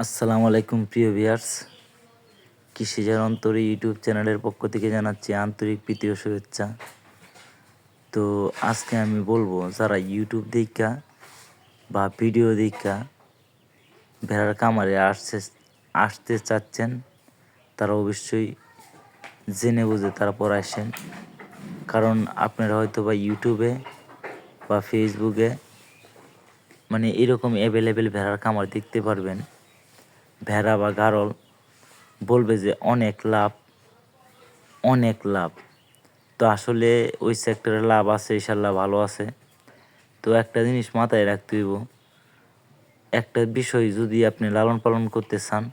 আসসালামু আলাইকুম, প্রিয় ভিয়ার্স কৃষিজার অন্তরে ইউটিউব চ্যানেলের পক্ষ থেকে জানাচ্ছি আন্তরিক প্রীতি ও শুভেচ্ছা। তো আজকে আমি বলব, যারা ইউটিউব দেখা বা ভিডিও দেখা ভেড়ার কামারে আসছে, আসতে চাচ্ছেন, তারা অবশ্যই জেনে বুঝে তারপর আসেন। কারণ আপনারা হয়তো বা ইউটিউবে বা ফেসবুকে মানে এরকম অ্যাভেলেবেল ভেড়ার খামার দেখতে পারবেন। ভেড়া বা গারল বলবে যে অনেক লাভ অনেক লাভ। তো আসলে ওই সেক্টরে লাভ আছে ইশাল্লাহ ভালো আছে। তো একটা জিনিস মাথায় রাখতে হইব, একটা বিষয় যদি আপনি লালন পালন করতে চান,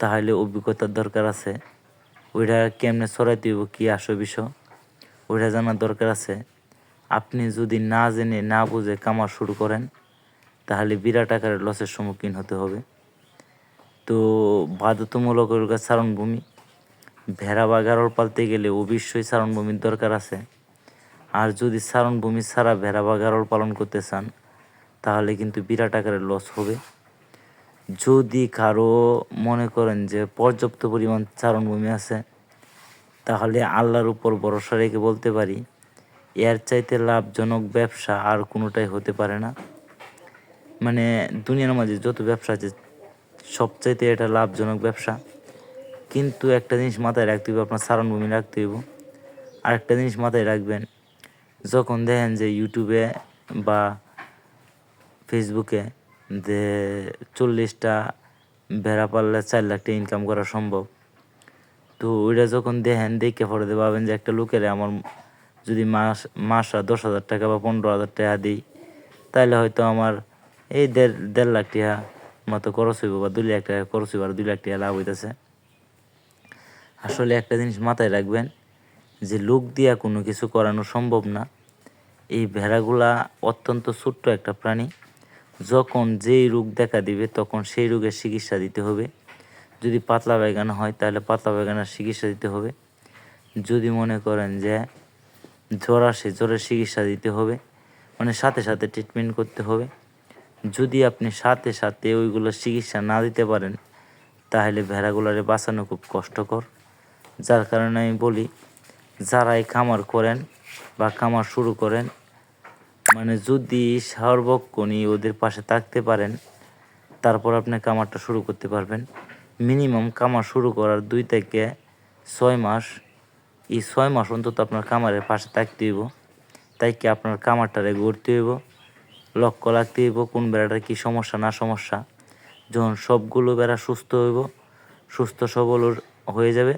তাহলে অভিজ্ঞতার দরকার আছে। ওইটা কেমনে ছড়াইতে হইব, কী আসো বিষয়, ওইটা জানার দরকার আছে। আপনি যদি না জেনে, না বুঝে কামার শুরু করেন, তাহলে বিরাট আকারের লসের সম্মুখীন হতে হবে। তো বাধ্যতামূলক চারণভূমি ভেড়া বা গারল পালতে গেলে অবশ্যই চারণভূমির দরকার আছে। আর যদি চারণভূমি ছাড়া ভেড়া বা গারল পালন করতে চান, তাহলে কিন্তু বিরাট আকারের লস হবে। যদি কারও মনে করেন যে পর্যাপ্ত পরিমাণ চারণভূমি আছে, তাহলে আল্লাহর উপর ভরসা রেখে বলতে পারি, এর চাইতে লাভজনক ব্যবসা আর কোনোটাই হতে পারে না। মানে দুনিয়ার মাঝে যত ব্যবসা আছে সবচাইতে এটা লাভজনক ব্যবসা। কিন্তু একটা জিনিস মাথায় রাখতে হবে, আপনার সারণভূমি রাখতে হইব। আর একটা জিনিস মাথায় রাখবেন, যখন দেখেন যে ইউটিউবে বা ফেসবুকে যে চল্লিশটা ভেড়া পারলে চার লাখ টাকা ইনকাম করা সম্ভব, তো ওইটা যখন দেখেন, দেখে পরে ভাবেন যে একটা লোকের আমার যদি মাস, মাসা দশ হাজার টাকা বা পনেরো হাজার টাকা দিই তাহলে হয়তো আমার এই দেড় দেড় লাখ টাকা মতো খরচ হইব বা দুই লাখ টাকা খরচ হইব আর দুই লাখ টাকা লাভ হইতেছে। আসলে একটা জিনিস মাথায় রাখবেন যে লোক দিয়া কোনো কিছু করানো সম্ভব না। এই ভেড়াগুলা অত্যন্ত ছোট্ট একটা প্রাণী। যখন যেই রোগ দেখা দিবে তখন সেই রোগের চিকিৎসা দিতে হবে। যদি পাতলা পায়খানা হয় তাহলে পাতলা পায়খানার চিকিৎসা দিতে হবে। যদি মনে করেন যে জ্বর আসে জ্বরের চিকিৎসা দিতে হবে। মানে সাথে সাথে ট্রিটমেন্ট করতে হবে। যদি আপনি সাথে সাথে ওইগুলোর চিকিৎসা না দিতে পারেন, তাহলে ভেড়াগুলোরে বাঁচানো খুব কষ্টকর। যার কারণে আমি বলি যারা এই খামার করেন বা খামার শুরু করেন মানে যদি সর্বক্ষণই ওদের পাশে থাকতে পারেন, তারপর আপনি কামারটা শুরু করতে পারবেন। মিনিমাম কামার শুরু করার দুই থেকে ছয় মাস, এই ছয় মাস অন্তত আপনার কামারের পাশে থাকতে হইব। তাই কি আপনার কামারটারে গড়তে হইব? লক্ষ্য রাখতে হইব কোন বেড়াটার কী সমস্যা, না সমস্যা। যখন সবগুলো বেড়া সুস্থ হইব, সুস্থ সবল হয়ে যাবে,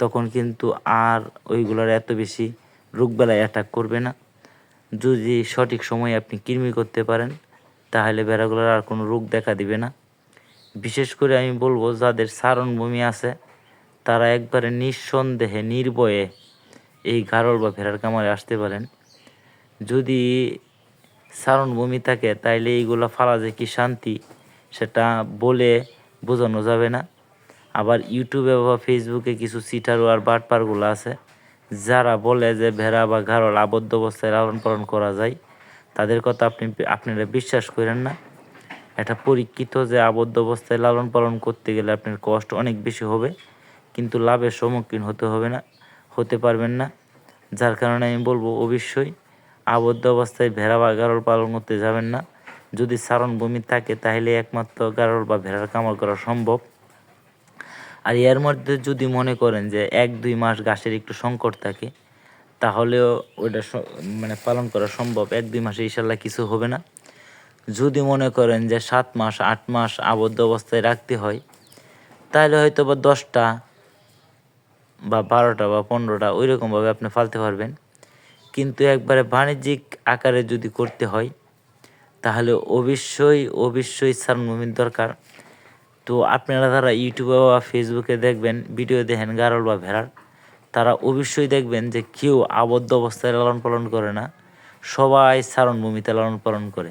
তখন কিন্তু আর ওইগুলোর এত বেশি রোগবেলায় অ্যাটাক করবে না। যদি সঠিক সময়ে আপনি কৃমি করতে পারেন, তাহলে বেড়াগুলোর আর কোনো রোগ দেখা দিবে না। বিশেষ করে আমি বলব, যাদের সারণভূমি আছে, তারা একবারে নিঃসন্দেহে, নির্ভয়ে এই গারল বা ভেড়ার কামারে আসতে পারেন। যদি সারণভূমি থাকে, তাইলে এইগুলো ফালা যে কি শান্তি? সেটা বলে বোঝানো যাবে না। আবার ইউটিউবে বা ফেসবুকে কিছু সিটারও আর বাটপারগুলো আছে, যারা বলে যে ভেড়া বা ঘাড়ল আবদ্ধ অবস্থায় লালন পালন করা যায়, তাদের কথা আপনি, আপনারা বিশ্বাস করেন না। এটা পরীক্ষিত যে আবদ্ধ অবস্থায় লালন পালন করতে গেলে আপনার কষ্ট অনেক বেশি হবে, কিন্তু লাভের সম্মুখীন হতে হবে না, হতে পারবেন না। যার কারণে আমি বলব অবশ্যই আবদ্ধ অবস্থায় ভেড়া বা গারল পালন করতে যাবেন না। যদি সারণ ভূমি থাকে, তাহলে একমাত্র গারল বা ভেড়ার কামার করা সম্ভব। আর এর মধ্যে যদি মনে করেন যে এক, দুই মাস ঘাসের একটু সংকট থাকে, তাহলেও ওইটা মানে পালন করা সম্ভব। এক, দুই মাসে ইনশাল্লাহ কিছু হবে না। যদি মনে করেন যে সাত মাস, আট মাস আবদ্ধ অবস্থায় রাখতে হয়, তাহলে হয়তো বা দশটা বা বারোটা বা পনেরোটা ওই রকমভাবে আপনি ফালতে পারবেন। কিন্তু একবারে বাণিজ্যিক আকারে যদি করতে হয়, তাহলে অবশ্যই অবশ্যই সারমমির দরকার। তো আপনারা যারা ইউটিউবে বা ফেসবুকে দেখবেন, ভিডিও দেখেন গারল বা ভেড়ার, তারা অবশ্যই দেখবেন যে কেউ আবদ্ধ অবস্থায় লালন পালন করে না। সবাই সারণভূমিতে লালন পালন করে।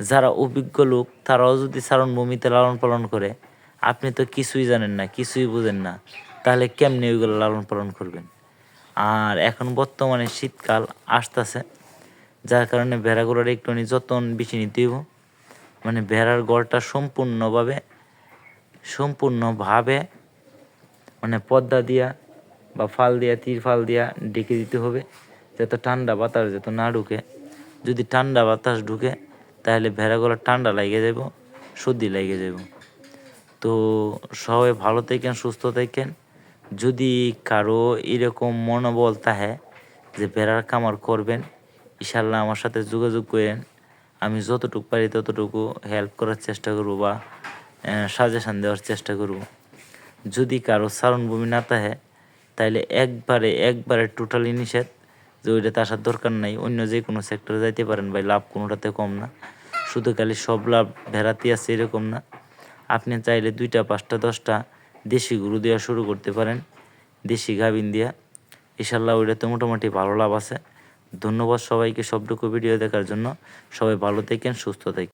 যারা অভিজ্ঞ লোক, তারাও যদি সারণভূমিতে লালন পালন করে, আপনি তো কিছুই জানেন না, কিছুই বুঝেন না, তাহলে কেমনি ওইগুলো লালন পালন করবেন? আর এখন বর্তমানে শীতকাল আসতেছে, যার কারণে ভেড়াগুলোর একটুখানি যত্ন বেশি নিতে হইব। মানে ভেড়ার গড়টা সম্পূর্ণভাবে সম্পূর্ণভাবে মানে পর্দা দিয়া বা ফাল দিয়া তিরফাল দিয়া ডেকে দিতে হবে, যাতে ঠান্ডা বাতাস যাতে না ঢুকে। যদি ঠান্ডা বাতাস ঢুকে, তাহলে ভেড়াগুলো ঠান্ডা লেগে যাব সর্দি লেগে যাব তো সবাই ভালো থাকেন, সুস্থ থাকেন। যদি কারও এরকম মনোবল থাকে যে ভেড়ার কামার করবেন ইশাল্লাহ আমার সাথে যোগাযোগ করেন। আমি যতটুকু পারি ততটুকু হেল্প করার চেষ্টা করব বা সাজেশান দেওয়ার চেষ্টা করব। যদি কারও চারণভূমি না থাকে তাইলে একবারে একবারে টোটালি নিষেধ যে ওইটাতে আসার দরকার নাই। অন্য যে কোনো সেক্টরে যাইতে পারেন ভাই, লাভ কোনোটাতে কম না। শুধু খালি সব লাভ ভেড়াতে আছে এরকম না। আপনি চাইলে দুইটা, পাঁচটা, দশটা দেশি গুরু দেওয়া শুরু করতে পারেন, দেশি গাভিন দিয়া। ইশাল্লাহ ওইটাতে মোটামুটি ভালো লাভ আছে। ধন্যবাদ সবাইকে সবটুকু ভিডিও দেখার জন্য। সবাই ভালো থাকেন, সুস্থ থাকেন।